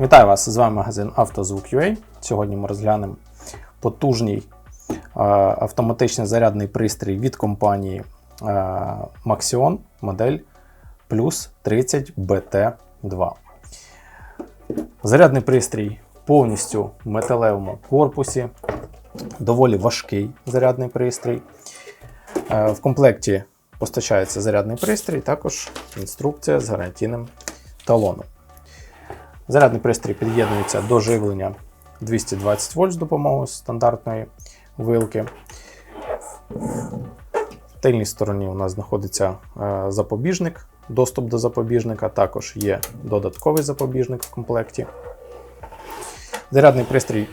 Вітаю вас! З вами магазин «Автозвук.UA». Сьогодні ми розглянемо потужний е, автоматичний зарядний пристрій від компанії е, Maxion модель Plus 30 BT2. Зарядний пристрій повністю в металевому корпусі, доволі важкий зарядний пристрій. Е, В комплекті постачається зарядний пристрій, також інструкція з гарантійним талоном. Зарядний пристрій під'єднується до живлення 220 вольт з допомогою стандартної вилки. В тильній стороні у нас знаходиться е, запобіжник, доступ до запобіжника, також є додатковий запобіжник в комплекті. Зарядний пристрій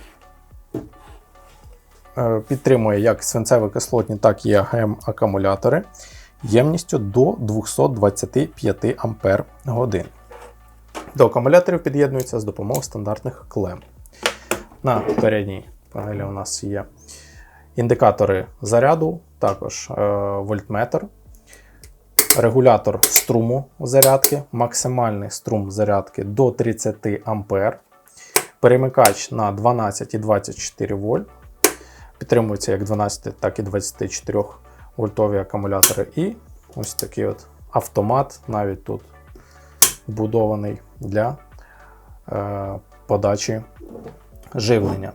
е, підтримує як свинцево-кислотні, так і АГМ акумулятори ємністю до 225 Ампер годин. До акумуляторів під'єднується з допомогою стандартних клем. На передній панелі у нас є індикатори заряду, також е, вольтметр, регулятор струму зарядки, максимальний струм зарядки до 30 А, перемикач на 12 і 24 вольт. Підтримується як 12, так і 24 вольтові акумулятори. І ось такий от автомат, навіть тут вбудований для е, подачі живлення.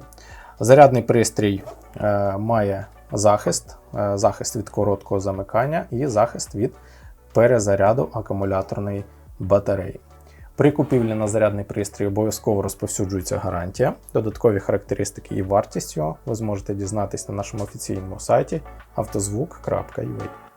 Зарядний пристрій е, має захист, е, захист від короткого замикання і захист від перезаряду акумуляторної батареї. При купівлі на зарядний пристрій обов'язково розповсюджується гарантія. Додаткові характеристики і вартість його ви зможете дізнатися на нашому офіційному сайті автозвук.ua.